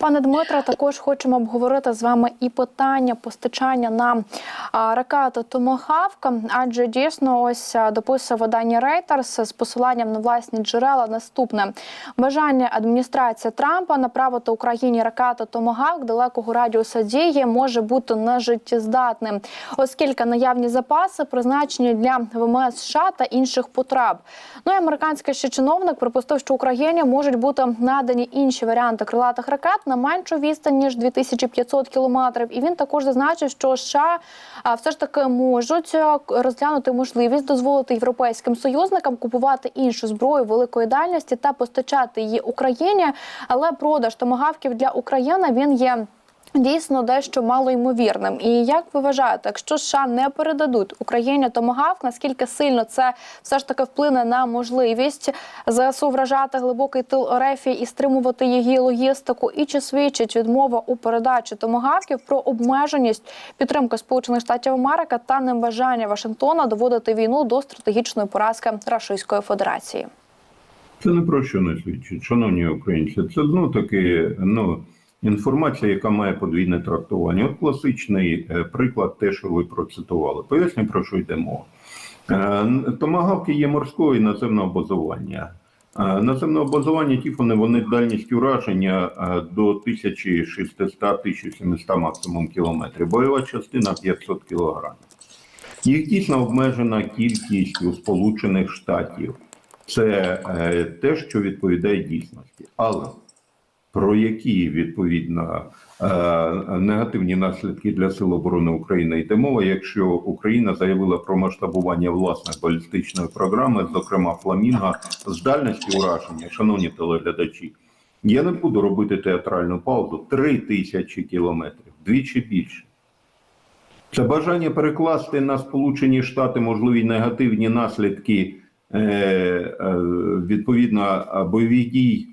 Пане Дмитре, також хочемо обговорити з вами і питання постачання нам ракети Томагавка, адже дійсно ось а, дописує видання Reuters з посиланням на власні джерела наступне бажання адміністрації Трампа направити Україні ракети Томагавк далекого радіуса дії може бути нежиттєздатним, оскільки наявні запаси призначені для ВМС США та інших потреб. Ну і американський ще чиновник припустив, що Україні можуть бути надані інші варіанти крилатих ракет на меншу відстань ніж 2500 кілометрів. І він також зазначив, що США все ж таки можуть розглянути можливість дозволити європейським союзникам купувати іншу зброю великої дальності та постачати її Україні. Але продаж томагавків для України він є. Дійсно, дещо малоймовірним. І як ви вважаєте, якщо США не передадуть Україні томагавк, наскільки сильно це все ж таки вплине на можливість ЗСУ вражати глибокий тил Орефії і стримувати її логістику? І чи свідчить відмова у передачі томагавків про обмеженість підтримки Сполучених Штатів Америки та небажання Вашингтона доводити війну до стратегічної поразки Російської Федерації? Це не про що не свідчить, шановні українці. Це ну таки ну інформація, яка має подвійне трактування. От класичний е, приклад, те, що ви процитували. Поясню, про що йде мова. Е, Томагавки є морського і наземного базування. Е, Наземного базування тіфони вони дальність ураження е, до 1600-1700 максимум кілометрів. Бойова частина 500 кілограмів. Їх дійсно обмежена кількість у Сполучених Штатів. Це те, що відповідає дійсності. Але про які відповідно е, негативні наслідки для Сил оборони України йде мова, якщо Україна заявила про масштабування власної балістичної програми, зокрема Фламінга, з дальності ураження, шановні телеглядачі, я не буду робити театральну паузу. Три тисячі кілометрів, двічі більше. Це бажання перекласти на Сполучені Штати можливі негативні наслідки е, е, відповідно бойових дій.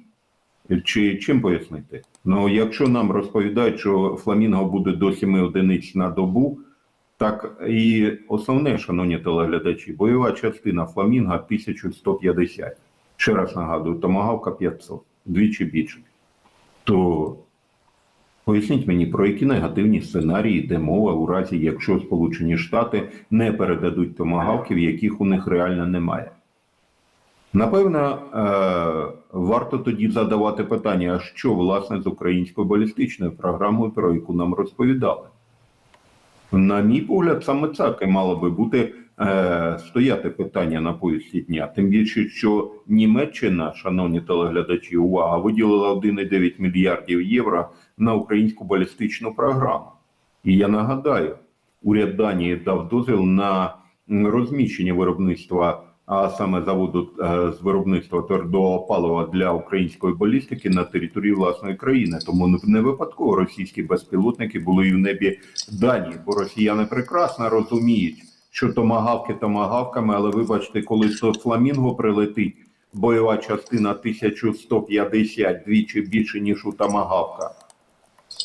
Чи чим пояснити? Ну, якщо нам розповідають, що фламінго буде до 7 одиниць на добу, так і основне, шановні телеглядачі, бойова частина фламінга 1150. Ще раз нагадую, томагавка 500, двічі більше. То поясніть мені, про які негативні сценарії йде мова у разі, якщо Сполучені Штати не передадуть томагавків, яких у них реально немає. Напевно, е, варто тоді задавати питання, а що власне з українською балістичною програмою, про яку нам розповідали. На мій погляд, саме так і мало би бути е, стояти питання на повісті дня. Тим більше, що Німеччина, шановні телеглядачі, увага, виділила 1,9 мільярдів євро на українську балістичну програму. І я нагадаю, уряд Данії дав дозвіл на розміщення виробництва а саме заводу е, з виробництва твердого палива для української балістики на території власної країни. Тому не випадково російські безпілотники були і в небі Данії, бо росіяни прекрасно розуміють, що томагавки томагавками, але вибачте, коли то фламінго прилетить, бойова частина 1150 двічі більше ніж у томагавка,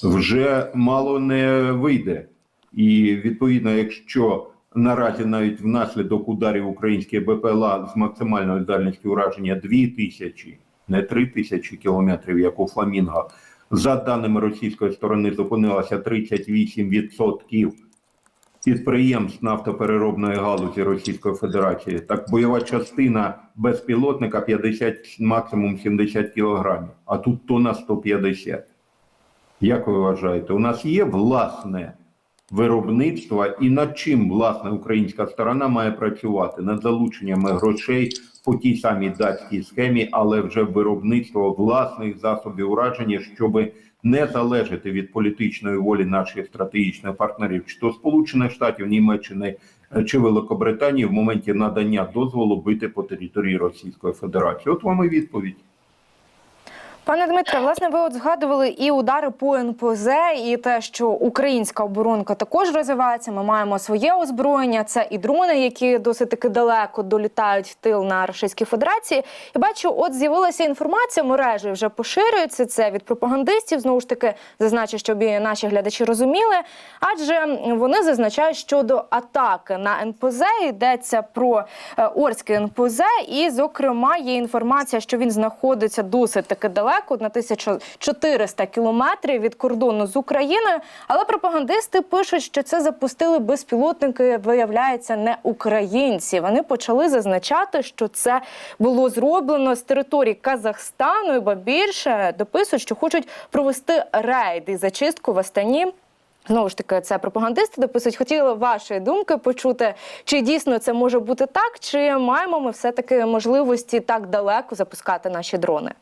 вже мало не вийде. І відповідно, якщо наразі навіть внаслідок ударів українських БПЛА з максимальною дальністю ураження 2000, не 3000 кілометрів, як у Фламінго, за даними російської сторони, зупинилося 38% підприємств нафтопереробної галузі Російської Федерації. Так бойова частина безпілотника 50, максимум 70 кілограмів, а тут тонна 150. Як ви вважаєте, у нас є власне виробництва і над чим власне українська сторона має працювати над залученнями грошей по тій самій датській схемі, але вже виробництво власних засобів ураження, щоб не залежати від політичної волі наших стратегічних партнерів, чи то Сполучених Штатів, Німеччини е, чи Великобританії в моменті надання дозволу бити по території Російської Федерації. От вам і відповідь. Пане Дмитре, власне, ви от згадували і удари по НПЗ, і те, що українська оборонка також розвивається. Ми маємо своє озброєння. Це і дрони, які досить таки далеко долітають в тил на Російській Федерації. І бачу, от з'явилася інформація, мережі вже поширюється. Це від пропагандистів. Знову ж таки, зазначу, щоб і наші глядачі розуміли. Адже вони зазначають щодо атаки на НПЗ. Йдеться про е, Орський НПЗ, і, зокрема, є інформація, що він знаходиться досить таки далеко далеко, на 1400 кілометрів від кордону з Україною. Але пропагандисти пишуть, що це запустили безпілотники, виявляється, не українці. Вони почали зазначати, що це було зроблено з території Казахстану, бо більше дописують, що хочуть провести рейд і зачистку в Астані. Знову ж таки, це пропагандисти дописують. Хотіли вашої думки почути, чи дійсно це може бути так, чи маємо ми все-таки можливості так далеко запускати наші дрони?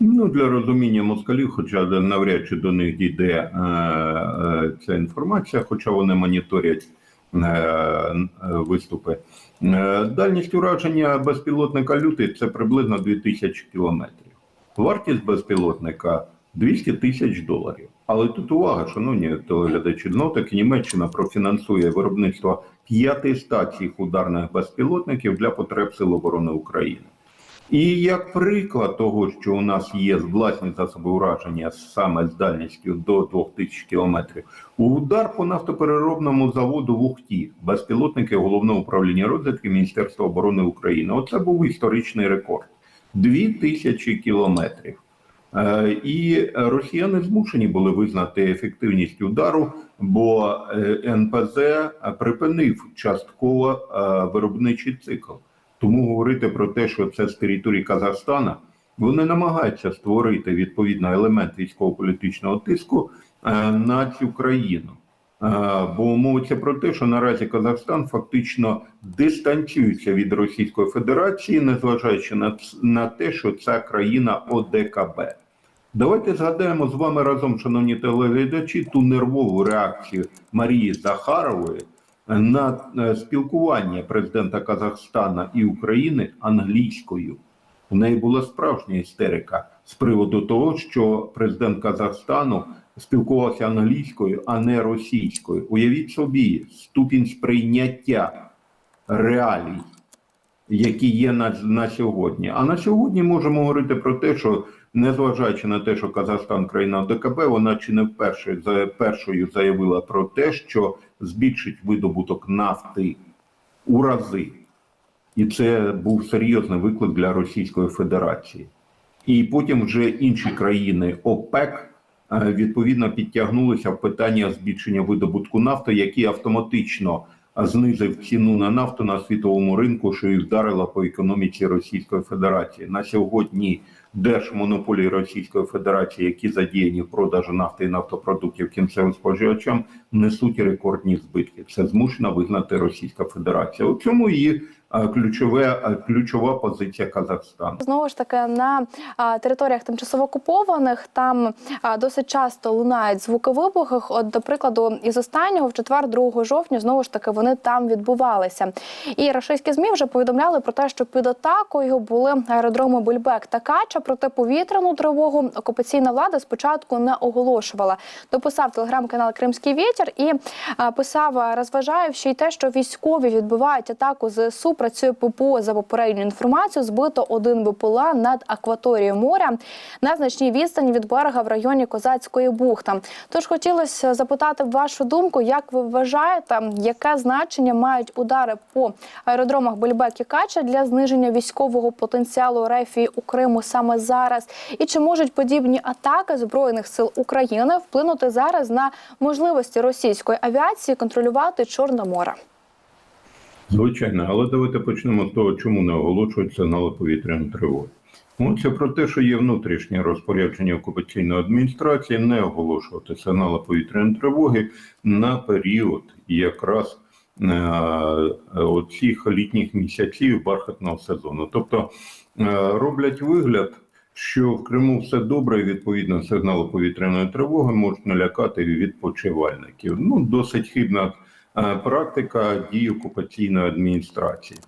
Ну, для розуміння москалів, хоча навряд чи до них дійде е, е, ця інформація, хоча вони моніторять е, е, виступи. Е, дальність ураження безпілотника лютий це приблизно 2000 кілометрів. Вартість безпілотника 200 тисяч доларів. Але тут увага, шановні телеглядачі, знов таки Німеччина профінансує виробництво п'яти стацій ударних безпілотників для потреб Сил оборони України. І як приклад того, що у нас є власні засоби ураження саме з дальністю до 2000 кілометрів, удар по нафтопереробному заводу в Ухті, безпілотники головного управління розвідки Міністерства оборони України. Оце був історичний рекорд 2000 кілометрів. Е, І росіяни змушені були визнати ефективність удару, бо е, НПЗ припинив частково е, виробничий цикл. Тому говорити про те, що це з території Казахстана, вони намагаються створити відповідно елемент військово-політичного тиску е, на цю країну. Е, Бо мовиться про те, що наразі Казахстан фактично дистанціюється від Російської Федерації, незважаючи на, на те, що ця країна ОДКБ. Давайте згадаємо з вами разом, шановні телеглядачі, ту нервову реакцію Марії Захарової на е, спілкування президента Казахстана і України англійською. У неї була справжня істерика з приводу того, що президент Казахстану спілкувався англійською, а не російською. Уявіть собі ступінь сприйняття реалій, які є на, на сьогодні. А на сьогодні можемо говорити про те, що незважаючи на те, що Казахстан країна ОДКБ, вона чи не вперше за першою заявила про те, що збільшить видобуток нафти у рази. І це був серйозний виклик для Російської Федерації. І потім вже інші країни ОПЕК е, відповідно підтягнулися в питання збільшення видобутку нафти, який автоматично знизив ціну на нафту на світовому ринку, що і вдарило по економіці Російської Федерації. На сьогодні держмонополії Російської Федерації, які задіяні в продажу нафти і нафтопродуктів кінцевим споживачам, несуть рекордні збитки. Це змушена визнати Російська Федерація. У цьому її ключове е, ключова позиція Казахстану. Знову ж таки на територіях тимчасово окупованих там досить часто лунають звуки вибухів. От, до прикладу, із останнього в четвер, 2 жовтня, знову ж таки вони там відбувалися. І російські змі вже повідомляли про те, що під атакою були аеродроми Бульбек та Кача. Проте повітряну тривогу окупаційна влада спочатку не оголошувала. Дописав телеграм-канал Кримський вітер і писав, а, розважаю ще й те, що військові відбивають атаку ЗСУ. Працює ППО за попередню інформацію. Збито один БПЛА над акваторією моря на значній відстані від берега в районі Козацької бухти. Тож хотілося запитати вашу думку, як ви вважаєте, яке значення мають удари по аеродромах Бельбек і Кача для зниження військового потенціалу рефії у Криму саме зараз? І чи можуть подібні атаки збройних сил України вплинути зараз на можливості російської авіації контролювати Чорне море? Звичайно, але давайте почнемо з того, чому не оголошують сигнали повітряної тривоги. Мовиться про те, що є внутрішнє розпорядження окупаційної адміністрації не оголошувати сигнали повітряної тривоги на період якраз е, оцих літніх місяців бархатного сезону. Тобто е, роблять вигляд, що в Криму все добре, і відповідно сигнали повітряної тривоги можуть налякати відпочивальників. Ну, досить хибна практика дій окупаційної адміністрації.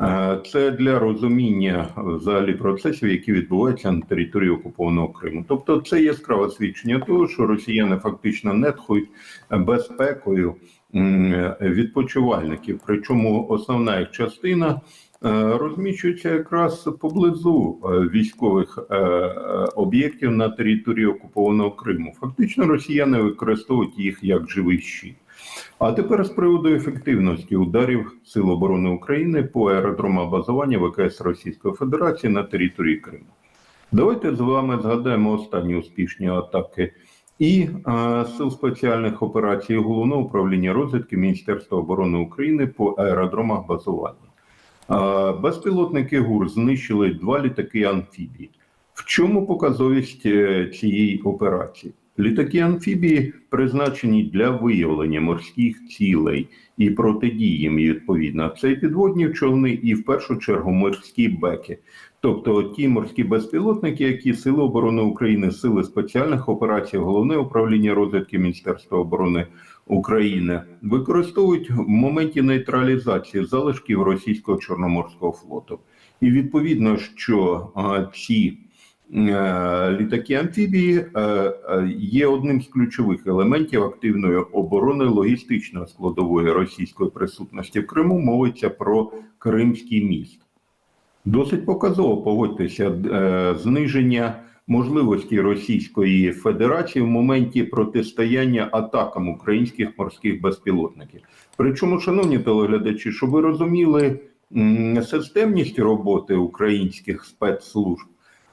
Е, Це для розуміння е, взагалі процесів, які відбуваються на території окупованого Криму. Тобто, це яскраве свідчення того, що росіяни фактично нетхують безпекою відпочивальників. Причому основна їх частина е, розміщується якраз поблизу е, військових е, е, об'єктів на території окупованого Криму. Фактично, росіяни використовують їх як живий щит. А тепер з приводу ефективності ударів Сил оборони України по аеродромах базування ВКС Російської Федерації на території Криму. Давайте з вами згадаємо останні успішні атаки і е, сил спеціальних операцій Головного управління розвідки Міністерства оборони України по аеродромах базування. Е, безпілотники ГУР знищили два літаки амфібії. В чому показовість е, цієї операції? Літаки амфібії призначені для виявлення морських цілей і протидії їм відповідно. Це і підводні човни, і в першу чергу морські беки. Тобто ті морські безпілотники, які Сили оборони України, Сили спеціальних операцій, Головне управління розвідки Міністерства оборони України використовують в моменті нейтралізації залишків російського чорноморського флоту. І відповідно, що а, ці літаки амфібії е, е, є одним з ключових елементів активної оборони логістичної складової російської присутності в Криму. Мовиться про Кримський міст. Досить показово погодьтеся е, зниження можливості Російської Федерації в моменті протистояння атакам українських морських безпілотників. Причому, шановні телеглядачі, щоб ви розуміли системність роботи українських спецслужб.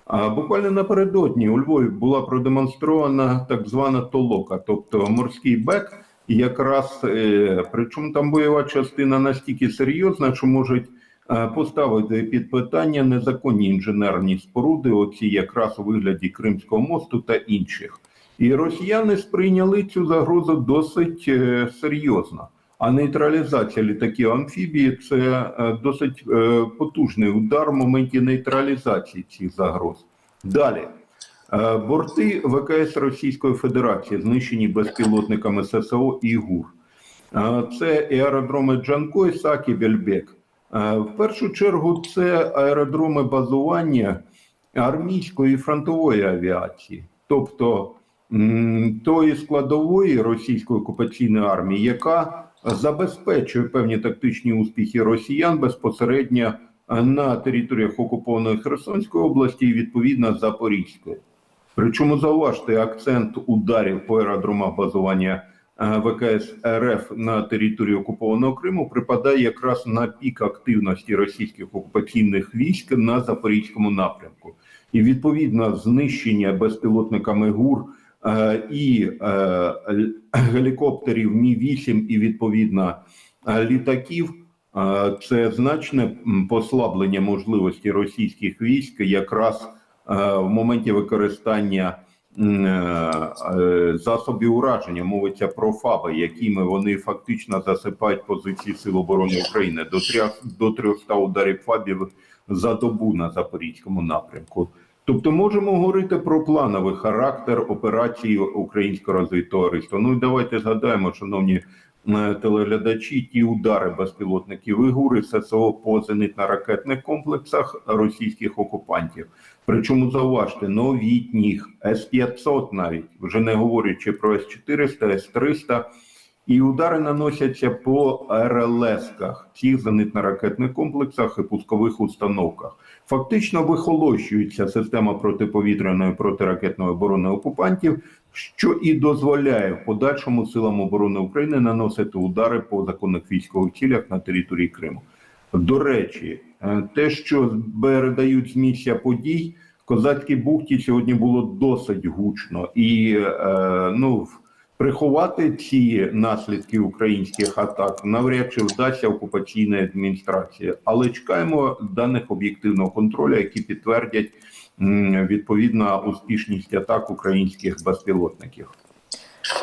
Буквально напередодні у Львові була продемонстрована так звана толока, тобто морський бек, і якраз е, причому там бойова частина настільки серйозна, що можуть е, поставити під питання незаконні інженерні споруди, оці якраз у вигляді Кримського мосту та інших. І росіяни сприйняли цю загрозу досить е, серйозно. А нейтралізація літаків амфібії це е, досить е, потужний удар в моменті нейтралізації цих загроз. Далі. Е, Борти ВКС Російської Федерації знищені безпілотниками ССО і ГУР. Це і аеродроми Джанко і Сакі Бельбек. В першу чергу це аеродроми базування армійської і фронтової авіації, тобто тої складової російської окупаційної армії, яка забезпечує певні тактичні успіхи росіян безпосередньо е, на територіях окупованої Херсонської області і відповідно Запорізької. Причому зауважте акцент ударів по аеродромах базування е, ВКС РФ на території окупованого Криму припадає якраз на пік активності російських окупаційних військ на запорізькому напрямку, і відповідно знищення безпілотниками ГУР і е, гелікоптерів Мі 8 і відповідно е, літаків. е, Це значне послаблення можливості російських військ якраз е, в моменті використання е, е, засобів ураження мовиться про ФАБи, якими вони фактично засипають позиції Сил оборони України до 300 ударів ФАБів за добу на запорізькому напрямку. Тобто можемо говорити про плановий характер операції українського розвідтовариства. Ну і давайте згадаємо, шановні е, телеглядачі, ті удари безпілотників і гури ССО по зенитно-ракетних комплексах російських окупантів. Причому зауважте, новітніх С-500 навіть, вже не говорячи про С-400, С-300, і удари наносяться по РЛС-ках, цих зенитно-ракетних комплексах і пускових установках. Фактично вихолощується система протиповітряної протиракетної оборони окупантів, що і дозволяє в подальшому силам оборони України наносити удари по законних військових цілях на території Криму. До речі, е, те, що передають з місця подій, Козацькій бухті сьогодні було досить гучно і е, ну приховати ці наслідки українських атак навряд чи вдасться окупаційної адміністрації, але чекаємо даних об'єктивного контролю, які підтвердять м, відповідна успішність атак українських безпілотників.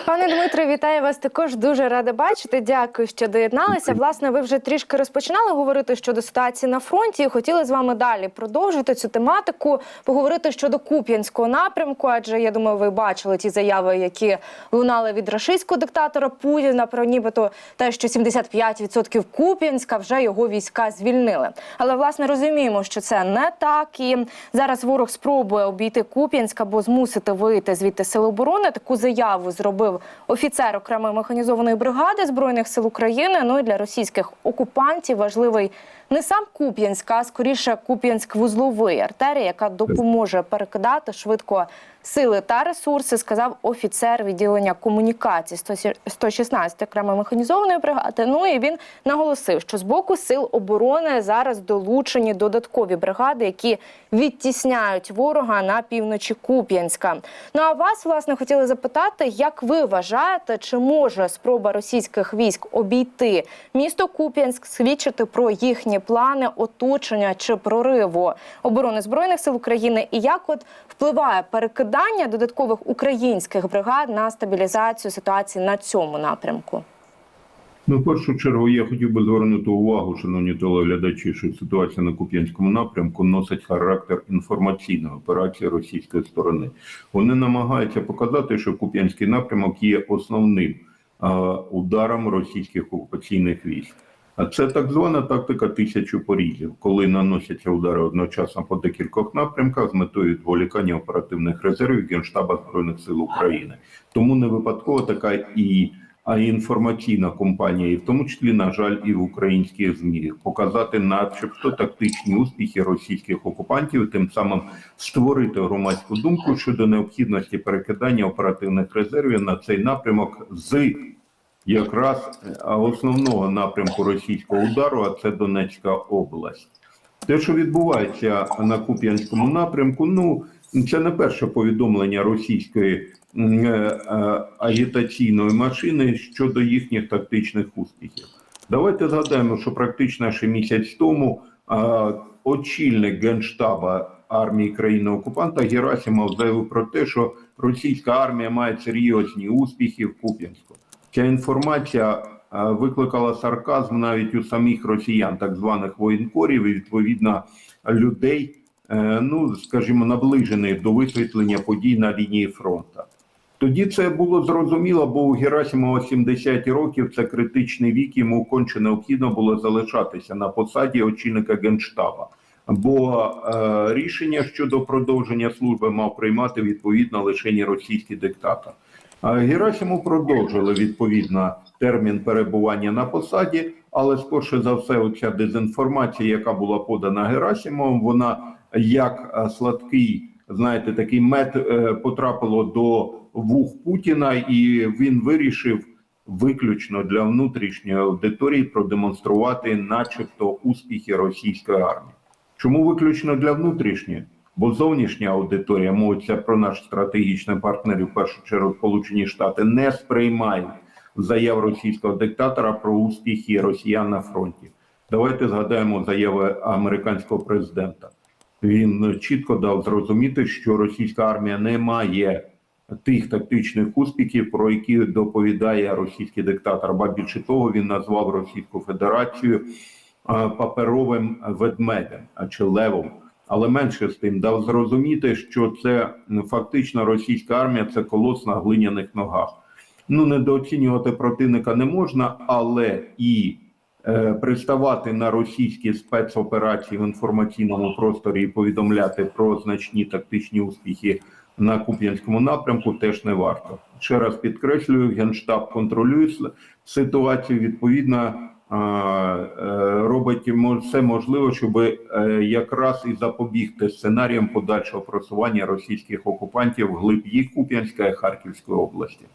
Пане Дмитре, вітаю вас також. Дуже рада бачити. Дякую, що доєдналися. Власне, ви вже трішки розпочинали говорити щодо ситуації на фронті. Хотіли з вами далі продовжити цю тематику, поговорити щодо Куп'янського напрямку. Адже я думаю, ви бачили ті заяви, які лунали від рашистського диктатора Путіна про нібито те, що 75% Куп'янська вже його війська звільнили. Але власне розуміємо, що це не так. І зараз ворог спробує обійти Куп'янськ або змусити вийти звідти сили оборони. Таку заяву зробив офіцер окремої механізованої бригади збройних сил України. Ну і для російських окупантів важливий не сам Куп'янськ, а скоріше Куп'янськ-вузловий артерія, яка допоможе перекидати швидко сили та ресурси, сказав офіцер відділення комунікації 116 окремої механізованої бригади. Ну і він наголосив, що з боку сил оборони зараз долучені додаткові бригади, які відтісняють ворога на півночі Куп'янська. Ну а вас власне хотіли запитати, як ви вважаєте, чи може спроба російських військ обійти місто Куп'янськ свідчити про їхні плани оточення чи прориву оборони збройних сил України, і як от впливає перекидання додаткових українських бригад на стабілізацію ситуації на цьому напрямку? Ну, в першу чергу, я хотів би звернути увагу, шановні телеглядачі, що ситуація на Куп'янському напрямку носить характер інформаційної операції російської сторони. Вони намагаються показати, що Куп'янський напрямок є основним е, ударом російських окупаційних військ. А це так звана тактика тисячу порізів, коли наносяться удари одночасно по декількох напрямках з метою відволікання оперативних резервів Генштаба Збройних сил України. Тому не випадково така і а інформаційна компанія, і в тому числі, на жаль, і в українських змі показати, начебто, тактичні успіхи російських окупантів, тим самим створити громадську думку щодо необхідності перекидання оперативних резервів на цей напрямок з якраз е, основного напрямку російського удару, а це Донецька область. Те, що відбувається на Куп'янському напрямку, ну це не перше повідомлення російської е, е, агітаційної машини щодо їхніх тактичних успіхів. Давайте згадаємо, що практично ще місяць тому а, очільник генштаба армії країни-окупанта Герасимов заявив про те, що російська армія має серйозні успіхи в Куп'янську. Ця інформація викликала сарказм навіть у самих росіян, так званих воєнкорів, і відповідно людей, е, ну скажімо, наближених до висвітлення подій на лінії фронту. Тоді це було зрозуміло, бо у Герасимова 70 років це критичний вік, йому конче необхідно було залишатися на посаді очільника генштаба. Бо е, рішення щодо продовження служби мав приймати відповідно лише російський диктатор. Герасиму продовжили відповідно термін перебування на посаді, але скорше за все, оця дезінформація, яка була подана Герасимовим, вона як е, сладкий, знаєте, такий мед е, потрапило до вух Путіна, і він вирішив виключно для внутрішньої аудиторії продемонструвати, начебто, успіхи російської армії. Чому виключно для внутрішньої? Бо зовнішня аудиторія, мовиться про наш стратегічний партнер, в першу чергу Сполучені Штати, не сприймають заяв російського диктатора про успіхи росіян на фронті. Давайте згадаємо заяви американського президента. Він чітко дав зрозуміти, що російська армія не має тих тактичних успіхів, про які доповідає російський диктатор. Ба більше того, він назвав Російську Федерацію паперовим ведмедем чи левом. Але менше з тим дав зрозуміти, що це фактично російська армія це колос на глиняних ногах. Ну недооцінювати противника не можна, але і е, приставати на російські спецоперації в інформаційному просторі і повідомляти про значні тактичні успіхи на Куп'янському напрямку теж не варто. Ще раз підкреслюю, генштаб контролює ситуацію. Відповідно, робить мо- все можливе, щоб е, якраз і запобігти сценаріям подальшого просування російських окупантів глиб їх Куп'янська і Харківської області.